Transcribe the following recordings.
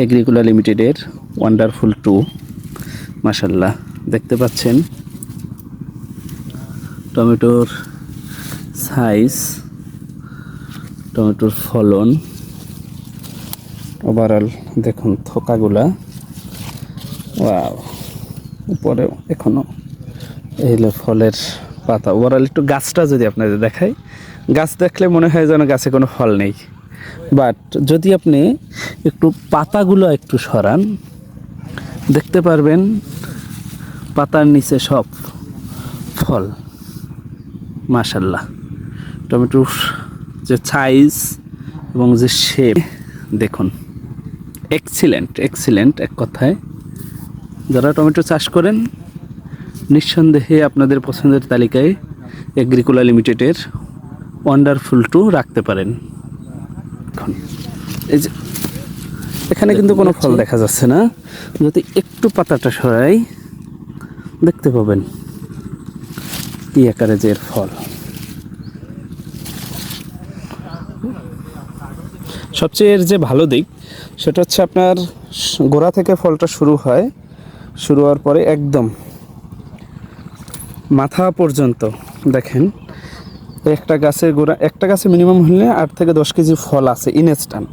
এগ্রিকুলা লিমিটেডের wonderful two মাসাল্লাহ দেখতে পাচ্ছেন? টমেটোর সাইজ, টমেটোর ফলন, ওভারঅল দেখুন থোকাগুলা। ওয়াও উপরে এখনও এই ফলের পাতা। ওভারঅল একটু গাছটা যদি আপনাদের দেখাই, গাছ দেখলে মনে হয় যেন গাছে কোনো ফল নেই। বাট যদি আপনি একটু পাতাগুলো একটু সরান, দেখতে পারবেন পাতার নিচে সব ফল। মাশাল্লাহ টমেটোর যে সাইজ এবং যে শেপ দেখুন। এক্সিলেন্ট এক্সিলেন্ট এক কথায়। যারা টমেটো চাষ করেন, নিঃসন্দেহে আপনাদের পছন্দের তালিকায় এগ্রিকুলা লিমিটেডের ওয়ান্ডারফুল টু রাখতে পারেন। এখন। এই যে, এখানে কিন্তু কোনো ফল দেখা যাচ্ছে না। যদি একটু পাতাটা সরাই, দেখতে পাবেন কি আকারে যে এর ফল। সবচেয়ে এর যে ভালো দিক, সেটা হচ্ছে আপনার গোড়া থেকে ফলটা শুরু হয়, শুরু হওয়ার পরে একদম মাথা পর্যন্ত দেখেন একটা গাছের গোড়া একটা গাছে মিনিমাম হলে আট থেকে দশ কেজি ফল আছে ইনস্টান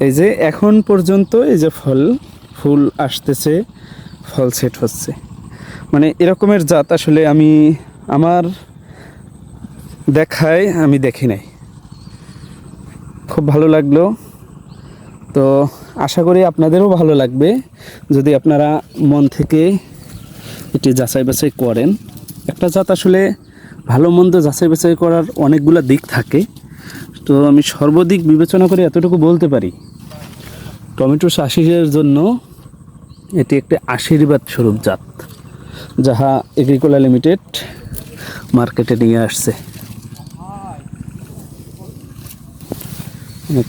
এই যে এখন পর্যন্ত এই যে ফল, ফুল আসতেছে, ফল সেট হচ্ছে। মানে এরকমের জাত আসলে আমি আমার দেখায় আমি দেখি নাই। খুব ভালো লাগল। তো আশা করি আপনাদেরও ভালো লাগবে। যদি আপনারা মন থেকে এটি যাচাই বাছাই করেন, একটা জাত আসলে ভালো মন্দ যাচাই বাছাই করার অনেকগুলো দিক থাকে। তো আমি সর্বদিক বিবেচনা করে এতটুকু বলতে পারি। টমেটো চাষিদের জন্য এটি একটি আশীর্বাদ স্বরূপ জাত যাহা এগ্রিকোলা লিমিটেড মার্কেটে নিয়ে আসছে।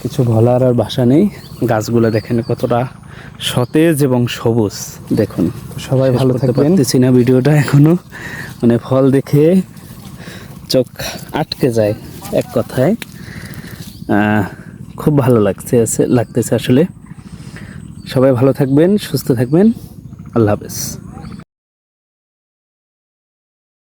কিছু বলার আর বাসা নেই। গাছগুলো দেখেন কতটা সতেজ এবং সবুজ। দেখুন সবাই ভালো থাকবেন। পারতেছি না ভিডিওটা এখনও। মানে ফল দেখে চোখ আটকে যায় এক কথায়। খুব ভালো লাগছে লাগতেছে আসলে। সবাই ভালো থাকবেন, সুস্থ থাকবেন। আল্লাহ হাফেজ।